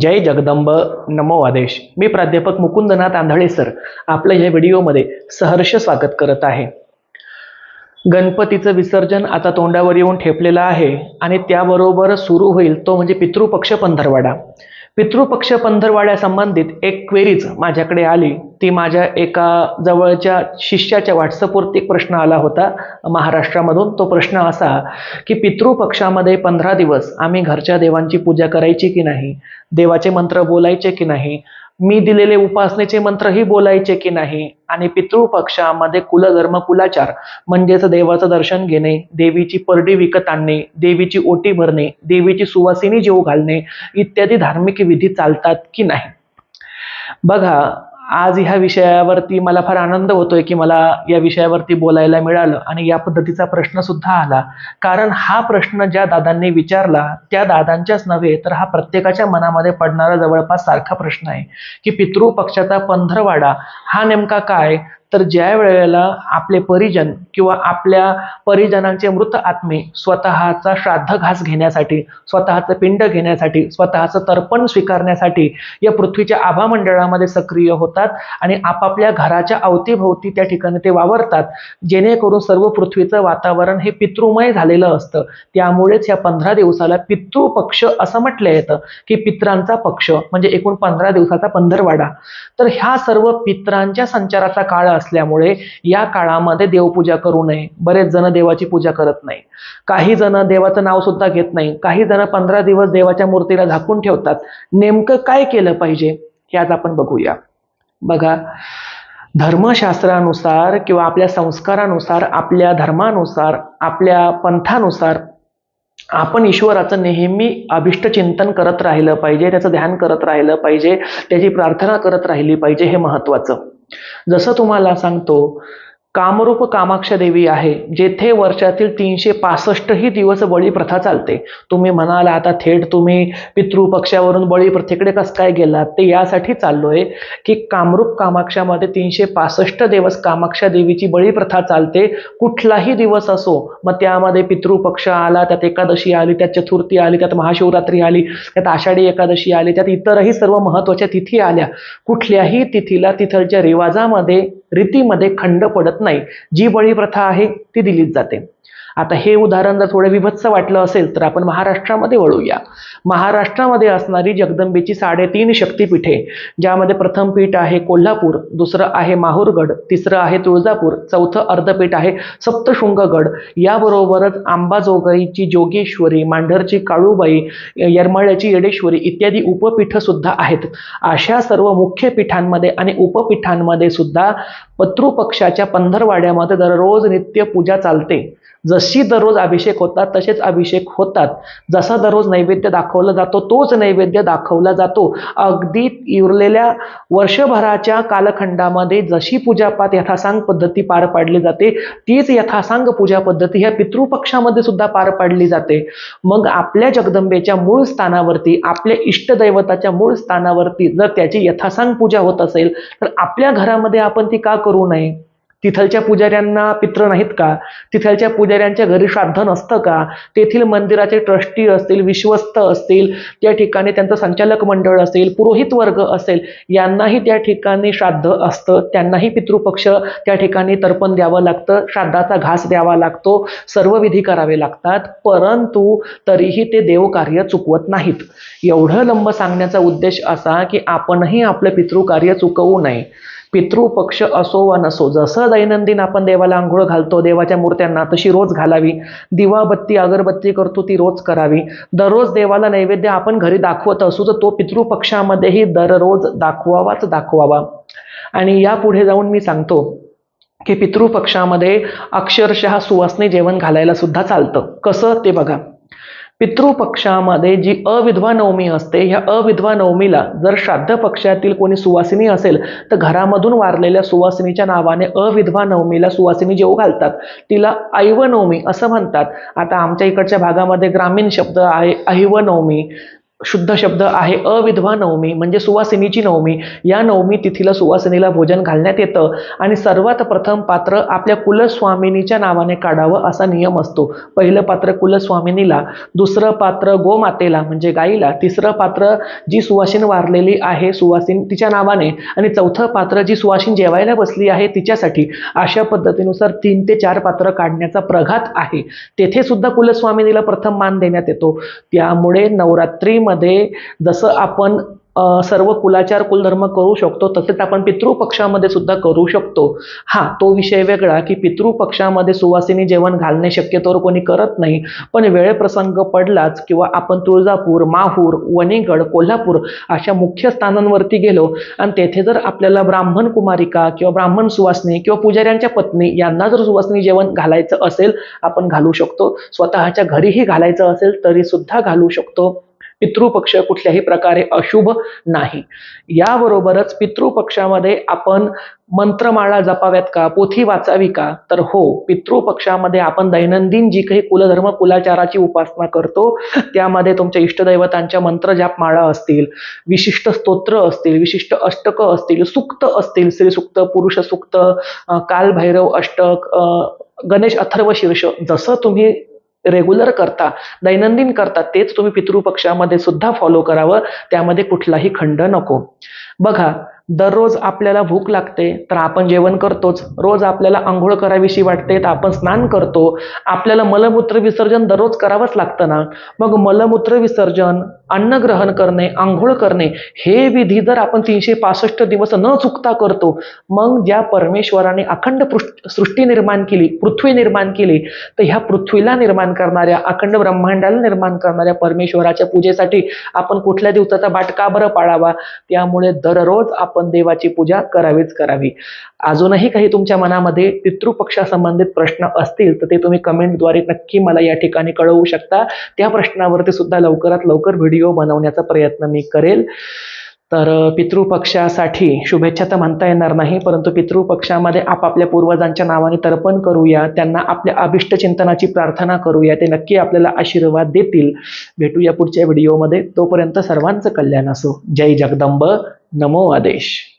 जय जगदंब. नमो आदेश. मी प्राध्यापक मुकुंदनाथ आंधळे सर. आपलं या व्हिडिओमध्ये सहर्ष स्वागत करत आहे. गणपतीचं विसर्जन आता तोंडावर येऊन ठेपलेलं आहे आणि त्याबरोबर सुरू होईल तो म्हणजे पितृपक्ष पंधरवाडा. पितृपक्ष पंधरवाड्यासंबंधित एक क्वेरीज माझ्याकडे आली. ती माझ्या एका जवळच्या शिष्याच्या व्हॉट्सअपवरती एक प्रश्न आला होता महाराष्ट्रामधून. तो प्रश्न असा की पितृपक्षामध्ये पंधरा दिवस आम्ही घरच्या देवांची पूजा करायची की नाही? देवाचे मंत्र बोलायचे की नाही? मी दिलेले उपासनेचे मंत्रही बोलायचे की नाही? आणि पितृपक्षामध्ये कुलधर्म कुलाचार म्हणजेच देवाचं दर्शन घेणे देवीची परडी विकत आणणे देवीची ओटी भरणे देवीची सुवासिनी जेव घालणे इत्यादी धार्मिक विधी चालतात की नाही? बघा आज ह्या विषयावरती मला फार आनंद होतोय की मला या विषयावरती बोलायला मिळालं आणि या पद्धतीचा प्रश्न सुद्धा आला. कारण हा प्रश्न ज्या दादांनी विचारला त्या दादांच्याच नव्हे तर हा प्रत्येकाच्या मनामध्ये पडणारा जवळपास सारखा प्रश्न आहे की पितृपक्षाचा पंधरवाडा हा नेमका काय? तर ज्या वेळेला आपले परिजन किंवा आपल्या परिजनांचे मृत आत्मे स्वतःचा श्राद्ध घास घेण्यासाठी स्वतःचं पिंड घेण्यासाठी स्वतःचं तर्पण स्वीकारण्यासाठी या पृथ्वीच्या आभा मंडळामध्ये सक्रिय होतात आणि आपापल्या घराच्या अवतीभोवती त्या ठिकाणी ते वावरतात. जेणेकरून सर्व पृथ्वीचं वातावरण हे पितृमय झालेलं असतं. त्यामुळेच या पंधरा दिवसाला पितृपक्ष असं म्हटलं येतं की पित्रांचा पक्ष म्हणजे एकूण पंधरा दिवसाचा पंधरवाडा. तर ह्या सर्व पित्रांच्या संचाराचा काळ असल्यामुळे या काळामध्ये देवपूजा करू नये. बरेच जण देवाची पूजा करत नाही काही जण देवाचं नाव सुद्धा घेत नाही. काही जण पंधरा दिवस देवाच्या मूर्तीला झाकून ठेवतात. नेमकं काय केलं पाहिजे हे आज आपण बघूया. बघा धर्मशास्त्रानुसार किंवा आपल्या संस्कारानुसार आपल्या धर्मानुसार आपल्या पंथानुसार आपण ईश्वराचं नेहमी अभिष्ट चिंतन करत राहिलं पाहिजे त्याचं ध्यान करत राहिलं पाहिजे त्याची प्रार्थना करत राहिली पाहिजे हे महत्त्वाचं. जसं तुम्हाला सांगतो कामरूप कामाक्ष देवी आहे जेथे वर्षातील तीनशे पासष्टही दिवस बळी प्रथा चालते. तुम्ही म्हणाल आता थेट तुम्ही पितृपक्षावरून बळी प्रथेकडे कसं काय गेलात? ते यासाठी चाललोय की कामरूप कामाक्षामध्ये तीनशे पासष्ट दिवस कामाक्षा देवीची बळी प्रथा चालते. कुठलाही दिवस असो मग त्यामध्ये पितृपक्ष आला त्यात एकादशी आली त्यात चतुर्थी आली त्यात महाशिवरात्री आली त्यात आषाढी एकादशी आली त्यात इतरही सर्व महत्त्वाच्या तिथी आल्या. कुठल्याही तिथीला तिथलच्या रिवाजामध्ये रीतीमध्ये खंड पडत नाही. जी बळी प्रथा आहे ती दिलीच जाते. आता हे उदाहरण जर थोडं विभत्स वाटलं असेल तर आपण महाराष्ट्रामध्ये वळूया. महाराष्ट्रामध्ये असणारी जगदंबेची साडेतीन शक्तिपीठे ज्यामध्ये प्रथम पीठ आहे कोल्हापूर दुसरं आहे माहूरगड तिसरं आहे तुळजापूर चौथं अर्धपीठ आहे सप्तशृंगगड. याबरोबरच आंबाजोगाईची जोगेश्वरी मांढरची काळूबाई येरमाळ्याची येडेश्वरी इत्यादी उपपीठं सुद्धा आहेत. अशा सर्व मुख्य पीठांमध्ये आणि उपपीठांमध्ये सुद्धा पितृपक्षाच्या पंधरवाड्यामध्ये दररोज नित्य पूजा चालते. जशी दररोज अभिषेक होतात तसेच अभिषेक होतात. जसा दररोज नैवेद्य दाखवला जातो तोच नैवेद्य दाखवला जातो. अगदी उरलेल्या वर्षभराच्या कालखंडामध्ये जशी पूजापाठ यथासांग पद्धती पार पाडली जाते तीच यथासांग पूजा पद्धती ह्या पितृपक्षामध्ये सुद्धा पार पाडली जाते. मग आपल्या जगदंबेच्या मूळ स्थानावरती आपल्या इष्टदैवताच्या मूळ स्थानावरती जर त्याची यथासांग पूजा होत असेल तर आपल्या घरामध्ये आपण ती का करू नये? तिथलच्या पुजाऱ्यांना पित्र नाहीत का? तिथलच्या पुजाऱ्यांच्या घरी श्राद्ध नसतं का? तेथील मंदिराचे ट्रस्टी असतील विश्वस्त असतील त्या ठिकाणी त्यांचं संचालक मंडळ असेल पुरोहित वर्ग असेल यांनाही त्या ठिकाणी श्राद्ध असतं. त्यांनाही पितृपक्ष त्या ठिकाणी तर्पण द्यावं लागतं श्राद्धाचा घास द्यावा लागतो सर्व विधी करावे लागतात. परंतु तरीही ते देवकार्य चुकवत नाहीत. एवढं लंब सांगण्याचा उद्देश असा की आपणही आपलं पितृकार्य चुकवू नये. पितृपक्ष असो वा नसो जसं दैनंदिन आपण देवाला आंघोळ घालतो देवाच्या मूर्त्यांना तशी रोज घालावी. दिवाबत्ती अगरबत्ती करतो ती रोज करावी. दररोज देवाला नैवेद्य आपण घरी दाखवत असू तर तो पितृपक्षामध्येही दररोज दाखवावाच दाखवावा. आणि यापुढे जाऊन मी सांगतो की पितृपक्षामध्ये अक्षरशः सुवासनी जेवण घालायला सुद्धा चालतं. कसं? ते बघा. पितृपक्षामध्ये जी अविधवा नवमी असते ह्या अविधवा नवमीला जर श्राद्ध पक्षातील कोणी सुवासिनी असेल तर घरामधून वारलेल्या सुवासिनीच्या नावाने अविधवा नवमीला सुवासिनी जेव घालतात. तिला ऐव नवमी असं म्हणतात. आता आमच्या इकडच्या भागामध्ये ग्रामीण शब्द आहे ऐवनवमी. शुद्ध शब्द आहे अविधवा नवमी म्हणजे सुवासिनीची नवमी. या नवमी तिथीला सुवासिनीला भोजन घालण्यात येतं आणि सर्वात प्रथम पात्र आपल्या कुलस्वामिनीच्या नावाने काढावं असा नियम असतो. पहिलं पात्र कुलस्वामिनीला दुसरं पात्र गोमातेला म्हणजे गाईला तिसरं पात्र जी सुवासिन वारलेली आहे सुवासिन तिच्या नावाने आणि चौथं पात्र जी सुवासिन जेवायला बसली आहे तिच्यासाठी अशा पद्धतीनुसार तीन ते चार पात्र काढण्याचा प्रघात आहे. तेथे सुद्धा कुलस्वामिनीला प्रथम मान देण्यात येतो. त्यामुळे नवरात्रीमध्ये जसं आपण सर्व कुलाचार कुलधर्म करू शकतो तसेच आपण पितृपक्षामध्ये सुद्धा करू शकतो. हा तो विषय वेगळा की पितृपक्षामध्ये सुवासिनी जेवण घालणे शक्यतोवर कोणी करत नाही पण वेळ प्रसंग पडलाच किंवा आपण तुळजापूर माहूर वणीगड कोल्हापूर अशा मुख्य स्थानांवरती गेलो आणि तेथे जर आपल्याला ब्राह्मण कुमारिका किंवा ब्राह्मण सुवासिनी किंवा पुजाऱ्यांच्या पत्नी यांना जर सुवासिनी जेवण घालायचं असेल आपण घालू शकतो. स्वतःच्या घरीही घालायचं असेल तरी सुद्धा घालू शकतो. पितृपक्ष कुठल्याही प्रकारे अशुभ नाही. याबरोबरच पितृपक्षामध्ये आपण मंत्रमाळा जपाव्यात का पोथी वाचावी का? तर हो पितृपक्षामध्ये आपण दैनंदिन जी काही कुलधर्म कुलाचाराची उपासना करतो त्यामध्ये तुमच्या इष्टदैवतांच्या मंत्रजापमाळा असतील विशिष्ट स्तोत्र असतील विशिष्ट अष्टक असतील सुक्त असतील श्रीसुक्त पुरुष सुक्त कालभैरव अष्टक गणेश अथर्व शीर्ष जसं तुम्ही रेग्युलर करता दैनंदिन करता तेच तुम्ही पितृपक्षामध्ये सुद्धा फॉलो करावं त्यामध्ये कुठलाही खंड नको. बघा दररोज आपल्याला भूक लागते तर आपण जेवण करतोच. रोज आपल्याला आंघोळ करावीशी वाटते तर आपण स्नान करतो. आपल्याला मलमूत्र विसर्जन दररोज करावंच लागतं ना? मग मलमूत्र विसर्जन अन्न ग्रहण करणे आंघोळ करणे हे विधी जर आपण तीनशे पासष्ट दिवस न चुकता करतो मग ज्या परमेश्वराने अखंड पृष्ठ सृष्टी निर्माण केली पृथ्वी निर्माण केली तर ह्या पृथ्वीला निर्माण करणाऱ्या अखंड ब्रह्मांडाला निर्माण करणाऱ्या परमेश्वराच्या पूजेसाठी आपण कुठल्या दिवसाचा बाट का बरं पाळावा? त्यामुळे दररोज आपण देवाची पूजा करावीच करावी. अजूनही काही तुमच्या मनामध्ये पितृपक्षासंबंधित प्रश्न असतील तर ते तुम्ही कमेंटद्वारे नक्की मला या ठिकाणी कळवू शकता. त्या प्रश्नावरती सुद्धा लवकरात लवकर व्हिडिओ व्हिडिओ बनवण्याचा प्रयत्न मी करेल. तर पितृपक्षासाठी शुभेच्छा तर म्हणता येणार नाही परंतु पितृपक्षामध्ये आपापल्या पूर्वजांच्या नावाने तर्पण करूया त्यांना आपल्या अभिष्ट चिंतनाची प्रार्थना करूया ते नक्की आपल्याला आशीर्वाद देतील. भेटूया पुढच्या व्हिडिओमध्ये तोपर्यंत सर्वांचं कल्याण असो. जय जगदंब. नमो आदेश.